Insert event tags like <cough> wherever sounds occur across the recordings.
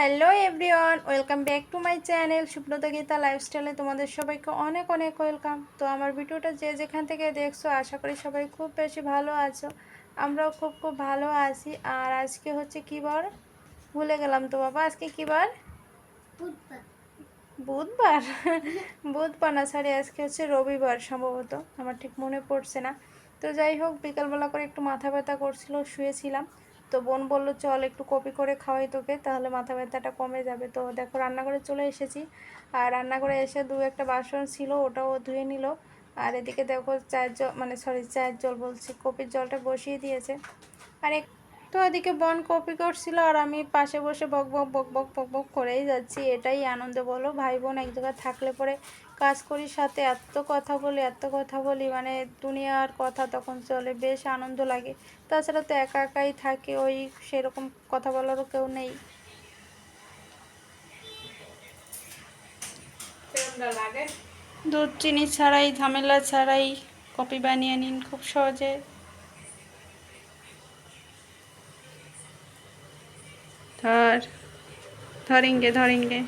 Hello everyone welcome back to my channel Subrata Gita লাইফস্টাইলে তোমাদের সবাইকে অনেক অনেক ওয়েলকাম। তো আমার ভিডিওটা যে যেখান থেকে দেখছ আশা করি সবাই খুব বেশি ভালো আছো আমরাও খুব খুব ভালো আছি। আর আজকে হচ্ছে কী বার? ভুলে গেলাম তো বাবা আজকে কী বার? বুধবার। বুধবার? না সরি আজকে হচ্ছে রবিবার সম্ভবত আমার ঠিক মনে পড়ছে না। তো যাই হোক বিকালবেলা করে একটু মাথা ব্যথা করছিল শুয়েছিলাম। তো বোন বলল, চল একটু কপি করে খাওয়াই তোকে, তাহলে মাথা ব্যথাটা কমে যাবে। তো দেখো রান্নাঘরে চলে এসেছি। আর রান্নাঘরে এসে দু একটা বাসন ছিল, ওটাও ধুয়ে নিল। আর এদিকে দেখো চায়ের জল মানে সরি চায়ের জল বলছি, কপির জলটা বসিয়ে দিয়েছে। আর এক, তো এদিকে বন কপি করছিল, আর আমি পাশে বসে বক বক বক বক বক বক করেই যাচ্ছি। এটাই আনন্দ বলো, ভাই বোন এক জায়গায় থাকলে পরে কাজ করি সাথে এত কথা বলি, এত কথা বলি মানে দুনিয়ার কথা তখন চলে, বেশ আনন্দ লাগে। তাছাড়া তো একা একাই থাকে, ওই সেরকম কথা বলারও কেউ নেই। দুধ, চিনি ছাড়াই, ঝামেলা ছাড়াই কপি বানিয়ে নিন খুব সহজে। ধর ধরেঙ্গে ধরেঙ্গে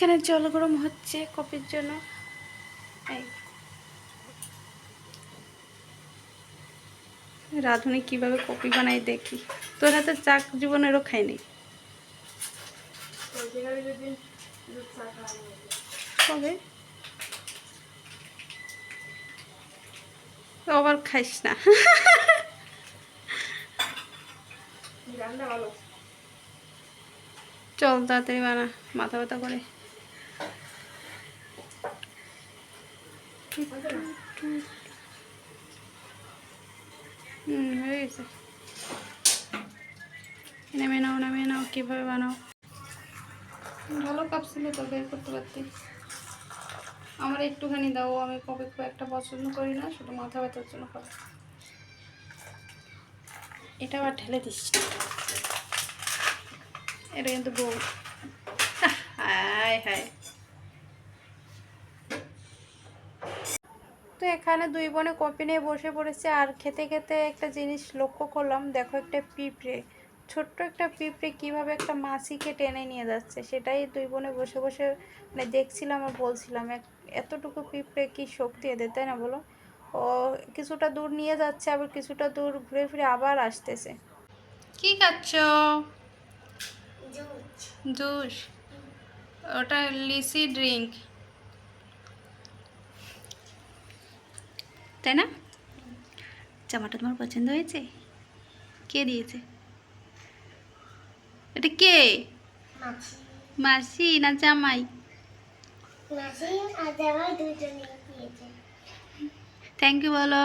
এখানে জল গরম হচ্ছে কপির জন্য। এই। রাঁধুনি কীভাবে কপি বানাই দেখি। তোর হাতে চাক জীবনেরও খাইনি কবে? আবার খাইস না। চল তাড়াতাড়ি বানা মাথা ব্যথা করে। হুম হয়ে গেছে নেমে নাও নেমে নাও কীভাবে বানাও? ভালো কাপ ছিল তো বের করতে পারতি। আমার একটুখানি দাও আমি কবে খুব একটা পছন্দ করি না শুধু মাথা ব্যথার জন্য খাব। এটা আবার ঢেলে দিস। এটা কিন্তু বউ। হায় হায়। তো এখানে দুই বোনে কপি নিয়ে বসে পড়েছে আর খেতে খেতে একটা জিনিস লক্ষ্য করলাম দেখো একটা পিঁপড়ে। ছোট্ট একটা পিঁপড়ে কীভাবে একটা মাছিকে টেনে নিয়ে যাচ্ছে সেটাই দুই বোনে বসে বসে মানে দেখছিলাম আর বলছিলাম এক- এতটুকু পিঁপড়ে কি শক্তি এদের তাই না বলো? ও কিছুটা দূর নিয়ে যাচ্ছে আবার কিছুটা দূর ঘুরে ফিরে আবার আসতেছে। কি খাচ্ছ? জুস। ওটা লিসি ড্রিঙ্ক। তাই না? জামাটা তোমার পছন্দ হয়েছে? কে দিয়েছে? এটা কে? মাসি। না জামাই? থ্যাংক ইউ বলো।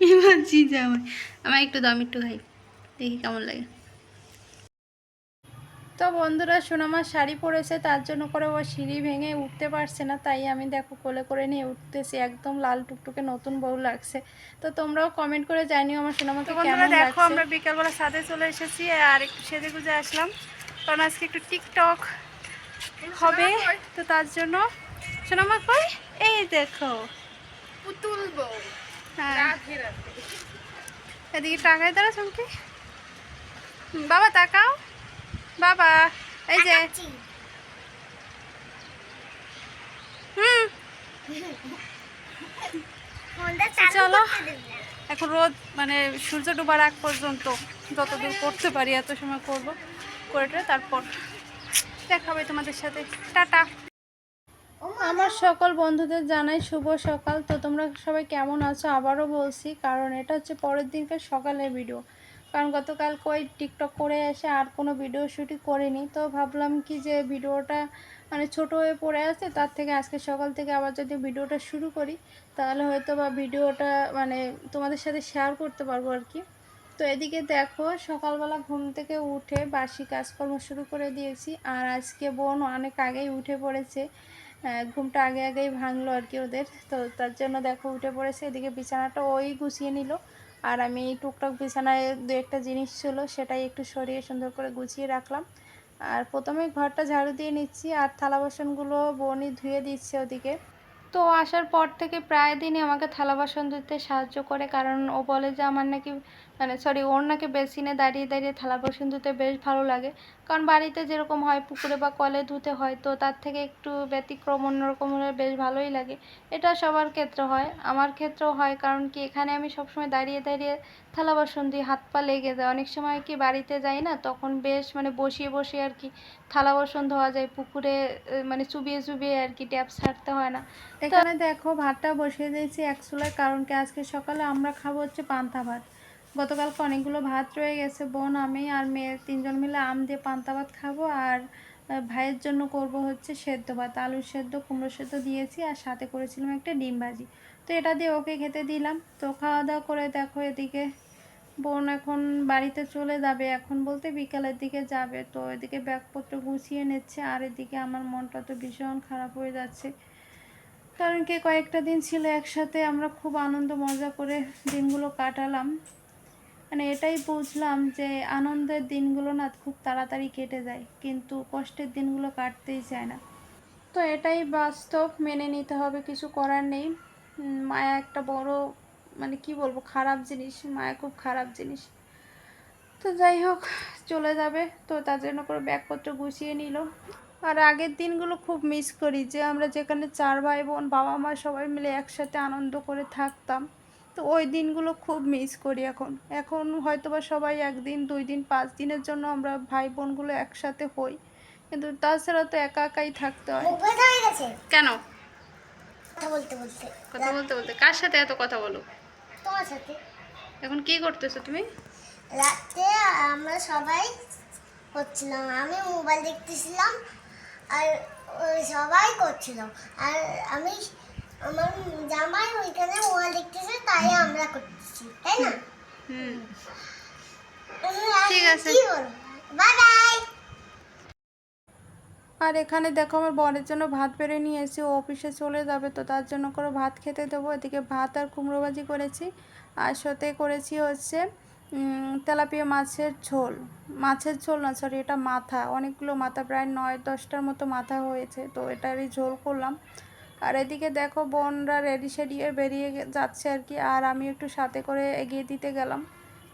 <laughs> জামাই। আমার একটু দাম একটু খাই। দেখি কেমন লাগে। তো বন্ধুরা সোনামার শাড়ি পরেছে তার জন্য করে ও সিঁড়ি ভেঙে উঠতে পারছে না। তাই আমি দেখো কোলে করে নিয়ে উঠতেছি একদম লাল টুকটুকে নতুন বউ লাগছে। তো তোমরাও কমেন্ট করে জানিও আমার সোনামাকে কেমন লাগছে। দেখো আমরা বিকালবেলা সাথে চলে এসেছি আর একটু সেজে গুজে আসলাম। কারণ আজকে একটু টিকটক হবে তো তার জন্য সোনামা কই? এই দেখো। পুতুল বউ। হ্যাঁ। এদিকে টাকায় দাঁড়া চমকি। বাবা তাকাও। বাবা এই যে। হুম। চলো এখন রোদ মানে সূর্য ডুবার আগ পর্যন্ত যতদূর করতে পারি এত সময় করব করে তারপর দেখা হবে তোমাদের সাথে। টাটা। আমার সকল বন্ধুদের জানাই শুভ সকাল। তো তোমরা সবাই কেমন আছো? আবারও বলছি কারণ এটা হচ্ছে পরের দিনকে সকালের ভিডিও কারণ গতকাল কই টিকটক করে এসে আর কোনো ভিডিও শুটই করিনি। তো ভাবলাম কি যে ভিডিওটা মানে ছোট হয়ে পড়ে আছে, তার থেকে আজকে সকাল থেকে আবার যদি ভিডিওটা শুরু করি, তাহলে হয়তো বা ভিডিওটা মানে তোমাদের সাথে শেয়ার করতে পারব আর কি। তো এদিকে দেখো, সকালবেলা ঘুম থেকে উঠে বাসি কাজকর্ম শুরু করে দিয়েছি, আর আজকে বোন অনেক আগেই উঠে পড়েছে। ঘুমটা আগে আগেই ভাঙলো আর কি ওদের। তো তার জন্য দেখো উঠে পড়েছে, এদিকে বিছানাটা ওই গুছিয়ে নিল। আর আমি টুকটাক বিছানায় দু একটা জিনিস ছিল, সেটাই একটু সরিয়ে সুন্দর করে গুছিয়ে রাখলাম। আর প্রথমে ঘরটা ঝাড়ু দিয়ে নিচ্ছি, আর থালা বাসনগুলো বনি ধুয়ে দিচ্ছে ওদিকে। তো আসার পর থেকে প্রায় দিনই আমাকে থালা বাসন ধুতে সাহায্য করে, কারণ ও বলে যে আমার নাকি মানে সরি ওর নাকি বেসিনে দাঁড়িয়ে দাঁড়িয়ে থালা বাসন ধুতে বেশ ভালো লাগে। কারণ বাড়িতে যেরকম হয়, পুকুরে বা কলে ধুতে হয়, তো তার থেকে একটু ব্যতিক্রম, অন্যরকম হলে বেশ ভালোই লাগে। এটা সবার ক্ষেত্রে হয়। আমার ক্ষেত্রেও হয়, কারণ কি এখানে আমি সবসময় দাঁড়িয়ে দাঁড়িয়ে থালা বাসন দিই হাত পা লেগে যায়। অনেক সময় কি বাড়িতে যাই না, তখন বেশ মানে বসিয়ে বসিয়ে আর কি থালা বাসন ধোয়া যায়। পুকুরে মানে চুবিয়ে চুবিয়ে আর কি ট্যাপ ছাড়তে হয় না। এখানে দেখো, ভাতটা বসিয়ে দিয়েছি এক কারণ কি আজকে সকালে আমরা খাব হচ্ছে পান্তা ভাত। গতকালকে অনেকগুলো ভাত রয়ে গেছে, বোন, আমি আর মেয়ে তিনজন মিলে আম দিয়ে পান্তা ভাত খাব আর ভাইয়ের জন্য করব হচ্ছে সেদ্ধ ভাত আলু সেদ্ধ কুমড়ো সেদ্ধ দিয়েছি আর সাথে করেছিলাম একটা ডিম ভাজি। তো এটা দিয়ে ওকে খেতে দিলাম। তো খাওয়া দাওয়া করে দেখো এদিকে বোন এখন বাড়িতে চলে যাবে, এখন বলতে বিকালের দিকে যাবে। তো এদিকে ব্যাগপত্র গুছিয়ে নিচ্ছে আর এদিকে আমার মনটা তো ভীষণ খারাপ হয়ে যাচ্ছে। কারণ কি কয়েকটা দিন ছিল একসাথে, আমরা খুব আনন্দ মজা করে দিনগুলো কাটালাম। মানে এটাই বুঝলাম যে আনন্দের দিনগুলো না খুব তাড়াতাড়ি কেটে যায়, কিন্তু কষ্টের দিনগুলো কাটতেই চায় না। তো এটাই বাস্তব, মেনে নিতে হবে, কিছু করার নেই। মায়া একটা বড় মানে কি বলব, খারাপ জিনিস, মায়া খুব খারাপ জিনিস। তো যাই হোক, চলে যাবে। তো তার জন্য করে ব্যাগপত্র গুছিয়ে নিল। আর আগের দিনগুলো খুব মিস করি, যে আমরা যেখানে চার ভাই বোন বাবা মা সবাই মিলে একসাথে আনন্দ করে থাকতাম। তো ওই দিনগুলো খুব মিস করি এখন। এখন হয়তোবা সবাই একদিন দুই দিন পাঁচ দিনের জন্য আমরা ভাই বোনগুলো একসাথে হই। কিন্তু তাছাড়া তো একা একাই থাকতে হয়। কেন? কথা বলতে বলতে। কথা বলতে বলতে। কার সাথে এত কথা বলো? তোমার সাথে। এখন কি করতেছো তুমি? রাতে আমরা সবাই করছিলাম আমি মোবাইল দেখতেছিলাম আর ওই সবাই করছিল। আর আমি আমার জামাই ওইখানে দেখতেছে তাই আমরা করতেছি তাই না? হুম। ঠিক আছে। Bye bye. আর এখানে দেখো আমার বরের জন্য ভাত বেড়ে নিয়ে এসে ও অফিসে চলে যাবে তো তার জন্য করে ভাত খেতে দেবো। এদিকে ভাত আর কুমড়ো ভাজি করেছি আর সাথে করেছি হচ্ছে তেলাপিয়া মাছের ঝোল। মাছের ঝোল না সরি এটা মাথা। অনেকগুলো মাথা প্রায় নয় দশটার মতো মাথা হয়েছে তো এটারই ঝোল করলাম। আর এদিকে দেখো বোনরা রেডি সেডিয়ে বেরিয়ে যাচ্ছে আর কি। আর আমি একটু সাথে করে এগিয়ে দিতে গেলাম।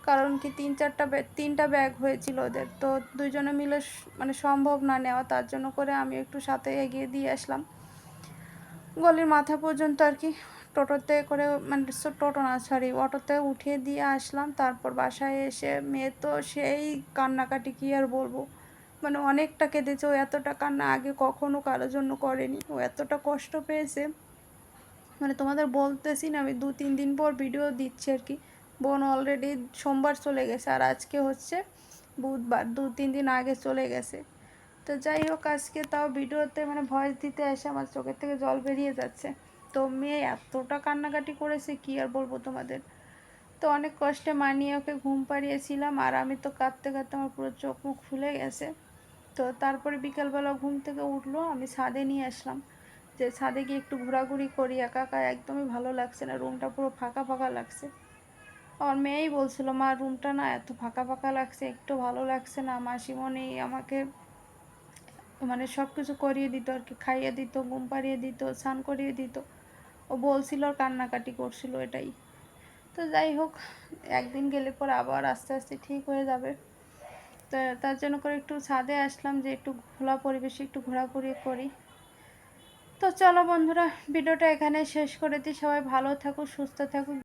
কারণ কি তিন চারটা তিনটা ব্যাগ হয়েছিল ওদের। তো দুজনে মিলে মানে সম্ভব না নেওয়া, তার জন্য করে আমি একটু সাথে এগিয়ে দিয়ে আসলাম। গলির মাথা পর্যন্ত আর কি টোটোতে করে মানে টোটো না সরি অটোতে উঠিয়ে দিয়ে আসলাম। তারপর বাসায় এসে মেয়ে তো সেই কান্নাকাটি কি আর বলব। মানে অনেকটা কেঁদেছে। ও এতটা কান্না আগে কখনো কারোর জন্য করেনি। ও এতটা কষ্ট পেয়েছে। মানে তোমাদের বলতেছি না, আমি দু তিন দিন পর ভিডিও দিচ্ছি আর কি। বোন অলরেডি সোমবার চলে গেছে আর আজকে হচ্ছে বুধবার, দু তিন দিন আগে চলে গেছে। তো যাই হোক, আজকে তাও ভিডিওতে মানে ভয়েস দিতে এসে আমার চোখের থেকে জল বেরিয়ে যাচ্ছে। তো মেয়ে এতটা কান্নাকাটি করেছে, কি আর বলব তোমাদের? তো অনেক কষ্টে মানিয়ে ওকে ঘুম পাড়িয়েছিলাম আর আমি তো কাঁদতে কাঁদতে আমার পুরো চোখ মুখ ফুলে গেছে। তো তারপরে বিকালবেলা ঘুম থেকে উঠল, আমি ছাদে নিয়ে আসলাম। যে ছাদে গিয়ে একটু ঘোরাঘুরি করি, একা একা একদমই ভালো লাগছে না, রুমটা পুরো ফাঁকা ফাঁকা লাগছে। আমার মেয়েই বলছিল, মা, রুমটা না এত ফাঁকা ফাঁকা লাগছে, একটু ভালো লাগছে না, মাসিমণি আমাকে মানে সব কিছু করিয়ে দিত আর কি, খাইয়ে দিত, ঘুম পাড়িয়ে দিত, স্নান করিয়ে দিত। ও বলছিল আর কান্নাকাটি করছিল এটাই। তো যাই হোক, একদিন গেলে পর আবার আস্তে আস্তে ঠিক হয়ে যাবে। তার জন্য করে একটু ছাদে আসলাম যে একটু ঘোলা পরিবেশে একটু ঘোরাঘুরি করি। তো চলো বন্ধুরা, ভিডিওটা এখানে শেষ করে দিই। সবাই ভালো থাকুক সুস্থ থাকুক